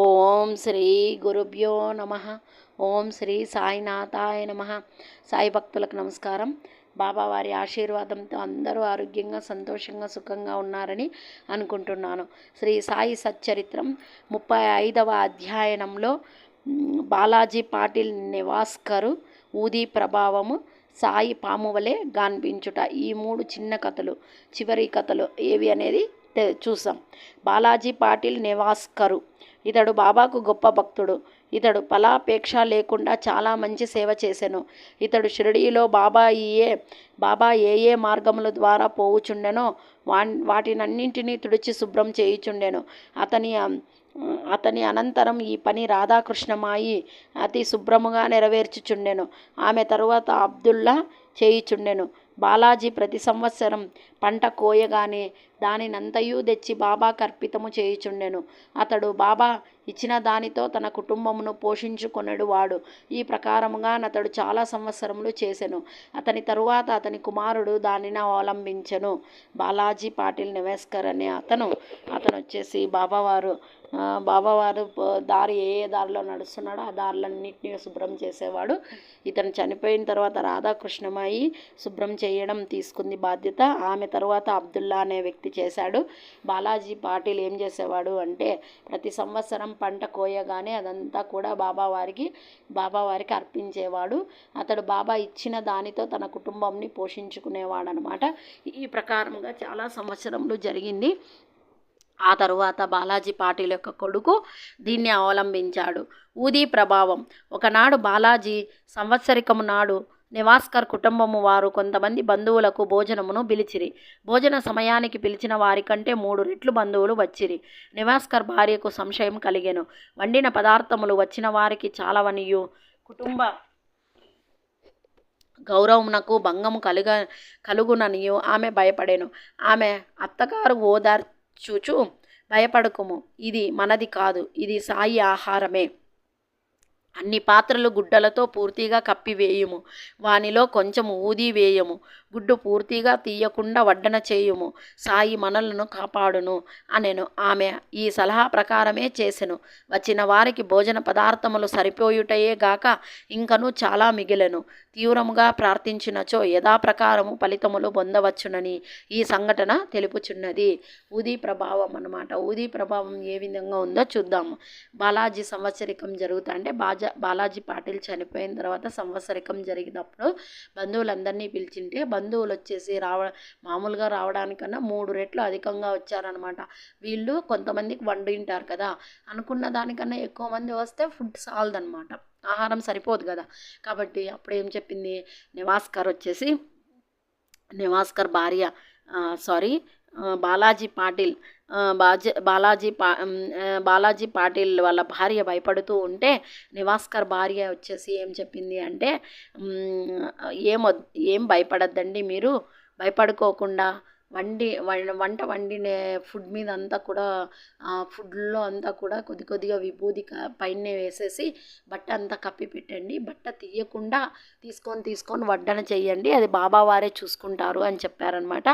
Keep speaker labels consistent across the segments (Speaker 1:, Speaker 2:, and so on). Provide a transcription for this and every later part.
Speaker 1: ఓం శ్రీ గురుభ్యో నమ. ఓం శ్రీ సాయినాథాయ నమ. సాయి భక్తులకు నమస్కారం. బాబావారి ఆశీర్వాదంతో అందరూ ఆరోగ్యంగా సంతోషంగా సుఖంగా ఉన్నారని అనుకుంటున్నాను. శ్రీ సాయి సచ్చరిత్రం ముప్పై ఐదవ అధ్యయనంలో బాలాజీ పాటిల్ నివాస్కరు ఊది ప్రభావము సాయి పామువలే గాన్పించుట. ఈ మూడు చిన్న కథలు చివరి కథలు ఏవి అనేది చూసాం. బాలాజీ పాటిల్ నివాస్కరు ఇతడు బాబాకు గొప్ప భక్తుడు. ఇతడు ఫలాపేక్ష లేకుండా చాలా మంచి సేవ చేశాను ఇతడు షిరిడీలో బాబా ఏ బాబా ఏ ఏ మార్గముల ద్వారా పోవుచుండెనో వా వాటినన్నింటినీ తుడిచి శుభ్రం చేయుచుండెను. అతని అతని అనంతరం ఈ పని రాధాకృష్ణమాయి అతి శుభ్రముగా నెరవేర్చుచుండెను. ఆమె తరువాత అబ్దుల్లా చేయుచుండెను. బాలాజీ ప్రతి సంవత్సరం పంట కోయగానే దానినంతయు తెచ్చి బాబా కర్పితము చేయుచుండెను. అతడు బాబా ఇచ్చిన దానితో తన కుటుంబమును పోషించుకొనడు వాడు. ఈ ప్రకారముగా అతడు చాలా సంవత్సరములు చేసెను. అతని తరువాత అతని కుమారుడు దానిని అవలంబించెను. బాలాజీ పాటిల్ నివేస్కర్ అనే అతను అతను వచ్చేసి బాబావారు బాబావారు దారి ఏ ఏ దారిలో నడుస్తున్నాడో ఆ దారులన్నింటినీ శుభ్రం చేసేవాడు. ఇతను చనిపోయిన తర్వాత రాధాకృష్ణమాయి శుభ్రం చేయడం తీసుకుంది బాధ్యత. ఆమె తర్వాత అబ్దుల్లా అనే వ్యక్తి చేశాడు. బాలాజీ పాటిల్ ఏం చేసేవాడు అంటే ప్రతి సంవత్సరం పంట కోయగానే అదంతా కూడా బాబావారికి బాబావారికి అర్పించేవాడు. అతడు బాబా ఇచ్చిన దానితో తన కుటుంబంని పోషించుకునేవాడు అనమాట ఈ ప్రకారంగా చాలా సంవత్సరంలో జరిగింది. ఆ తరువాత బాలాజీ పాటిల్ యొక్క కొడుకు దీన్ని అవలంబించాడు. ఊదీ ప్రభావం. ఒకనాడు బాలాజీ సంవత్సరికము నాడు నివాస్కర్ కుటుంబము వారు కొంతమంది బంధువులకు భోజనమును పిలిచిరి. భోజన సమయానికి పిలిచిన వారి కంటే మూడు రెట్లు బంధువులు వచ్చిరి. నివాస్కర్ భార్యకు సంశయం కలిగెను. వండిన పదార్థములు వచ్చిన వారికి చాలవనియు. కుటుంబ గౌరవమునకు భంగము కలుగ కలుగుననియు. ఆమె భయపడెను. ఆమె అత్తగారు ఓదార్చుచు భయపడకుము. ఇది మనది కాదు. ఇది సాయి ఆహారమే. అన్ని పాత్రలు గుడ్డలతో పూర్తిగా కప్పివేయుము. వానిలో కొంచెం ఊది వేయము. గుడ్డు పూర్తిగా తీయకుండా వడ్డన చేయుము. సాయి మనలను కాపాడును అనెను. ఆమె ఈ సలహా ప్రకారమే చేసెను. వచ్చిన వారికి భోజన పదార్థములు సరిపోయుటయే గాక ఇంకను చాలా మిగిలెను. తీవ్రముగా ప్రార్థించినచో యథాప్రకారము ఫలితములు పొందవచ్చునని ఈ సంఘటన తెలుపుచున్నది. ఊదీ ప్రభావం అనమాట ఊదీ ప్రభావం ఏ విధంగా ఉందో చూద్దాము. బాలాజీ సంవత్సరికం జరుగుతా అంటే బాజ బాలాజీ పాటిల్ చనిపోయిన తర్వాత సంవత్సరికం జరిగినప్పుడు బంధువులందరినీ పిలిచింటే బంధువులు వచ్చేసి రావ మామూలుగా రావడానికన్నా మూడు రెట్లు అధికంగా వచ్చారనమాట వీళ్ళు కొంతమందికి వండింటారు కదా అనుకున్న దానికన్నా ఎక్కువ మంది వస్తే ఫుడ్ సాలదనమాట ఆహారం సరిపోదు కదా. కాబట్టి అప్పుడు ఏం చెప్పింది? నివాస్కర్ వచ్చేసి నివాస్కర్ భార్య సారీ బాలాజీ పాటిల్ బాజ బాలాజీ పా బాలాజీ పాటిల్ వాళ్ళ భార్య భయపడుతూ ఉంటే నివాస్కర్ భార్య వచ్చేసి ఏం చెప్పింది అంటే ఏం ఏం భయపడద్దండి మీరు? భయపడుకోకుండా వండి వంట వండిన ఫుడ్ మీద అంతా కూడా ఫుడ్లో అంతా కూడా కొద్ది కొద్దిగా విభూది పైన వేసేసి బట్ట అంతా కప్పి పెట్టండి. బట్ట తీయకుండా తీసుకొని తీసుకొని వడ్డన చేయండి అది బాబావారే చూసుకుంటారు అని చెప్పారనమాట.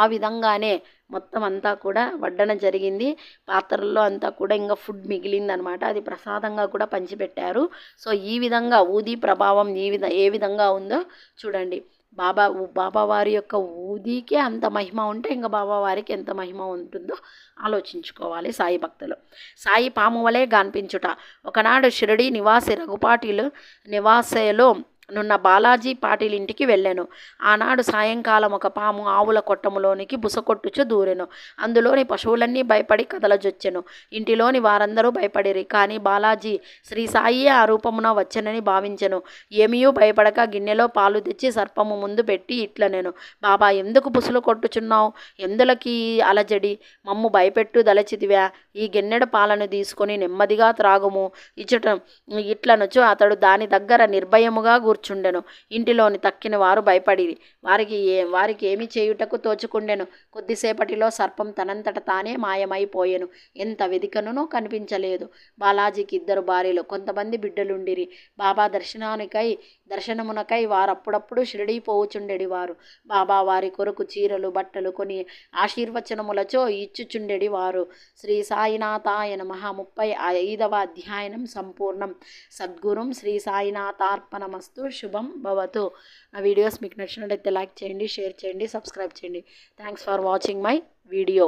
Speaker 1: ఆ విధంగానే మొత్తం అంతా కూడా వడ్డన జరిగింది. పాత్రల్లో అంతా కూడా ఇంకా ఫుడ్ మిగిలిందనమాట. అది ప్రసాదంగా కూడా పంచిపెట్టారు. సో ఈ విధంగా ఊది ప్రభావం ఈ విధ ఏ విధంగా ఉందో చూడండి. బాబా బాబావారి యొక్క ఊదికే అంత మహిమ ఉంటే ఇంకా బాబావారికి ఎంత మహిమ ఉంటుందో ఆలోచించుకోవాలి సాయి భక్తులు. సాయి పాము వలె కనిపించుట ఒకనాడు షిరడి నివాసి రఘుపాటిలు నివాసలో నున్న బాలాజీ పాటిల్ ఇంటికి వెళ్ళాను. ఆనాడు సాయంకాలం ఒక పాము ఆవుల కొట్టములోనికి బుసకొట్టుచు దూరెను. అందులోని పశువులన్నీ భయపడి కదలజొచ్చెను. ఇంటిలోని వారందరూ భయపడిరి. కానీ బాలాజీ శ్రీ సాయి ఆ రూపమున వచ్చనని భావించెను. ఏమియూ భయపడక గిన్నెలో పాలు తెచ్చి సర్పము ముందు పెట్టి ఇట్ల నేను బాబా ఎందుకు బుసలు కొట్టుచున్నావు? ఎందులకి అలజడి? మమ్ము భయపెట్టు దలచితివా ఈ గిన్నెడు పాలను తీసుకొని నెమ్మదిగా త్రాగుము. ఇచ్చట ఇట్లనొచ్చు అతడు దాని దగ్గర నిర్భయముగా గుర్తు కూర్చుండెను. ఇంటిలోని తక్కిన వారు భయపడి వారికి ఏ వారికి ఏమి చేయుటకు తోచుకుండెను. కొద్దిసేపటిలో సర్పం తనంతట తానే మాయమైపోయెను. ఎంత వెదికనునో కనిపించలేదు. బాలాజీకి ఇద్దరు భార్యలు కొంతమంది బిడ్డలుండిరి. బాబా దర్శనానికై దర్శనమునకై వారు అప్పుడప్పుడు షిరిడీ పోవుచుండెడి వారు. బాబా వారి కొరకు చీరలు బట్టలు కొని ఆశీర్వచనములచో ఇచ్చుచుండెడి వారు. శ్రీ సాయినాథాయ మహా ముప్పై ఐదవ అధ్యాయనం సంపూర్ణం. సద్గురం శ్రీ సాయినాథార్పణమస్తు. శుభం భవతు. నా వీడియోస్ మీకు నచ్చినట్టయితే లైక్ చేయండి షేర్ చేయండి సబ్స్క్రైబ్ చేయండి. Thanks for watching my video